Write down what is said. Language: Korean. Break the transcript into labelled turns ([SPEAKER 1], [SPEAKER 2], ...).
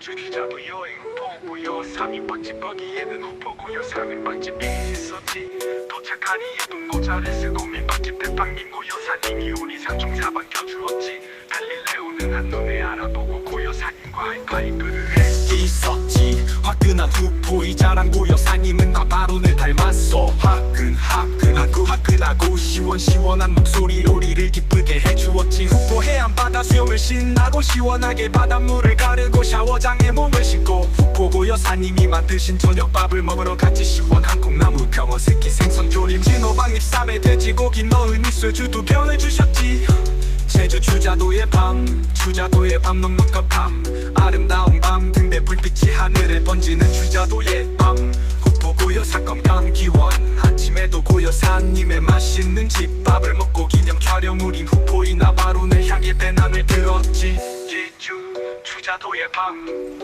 [SPEAKER 1] 주자도 여행 보고요 상이 멋진 버기에는 후보고요. 상을 맛집 있었지. 도착하니 예쁜 모자를 쓰고 민박집 대빵님 고여사님이 우리 상중 사방 켜주었지. 갈릴레오는 한눈에 알아보고 고여사님과 하이파이브를 했었지. 화끈한 후보이 자랑 고여사님은 바바론을 닮았어. 화끈화끈하고 화끈하고 시원시원한 목소리 우리를 기쁘게 해주었지. 후보 해안바다 수영을 신나고 시원하게 바닷물을 가르고 샤워장에 몸을 씻고 후보 고 여사님이 만드신 저녁밥을 먹으러 같이 시원한 콩나물 병어 새끼 생선 조림 진호박 잎쌈에 돼지고기 넣은 이슬주 두 병을 주셨지. 제주 주자도의 밤 주자도의 밤 넉넉한 밤 아름다운 밤 등대 불빛이 하늘에 번지는 주자도의 밤. 후보 고여 사 건강 기원. 아침에도 고여사님의 맛있는 집밥을 먹고 기념 촬영 우린 후보이나 바론을 향해 배낭을 들었지 제주 주자도의 밤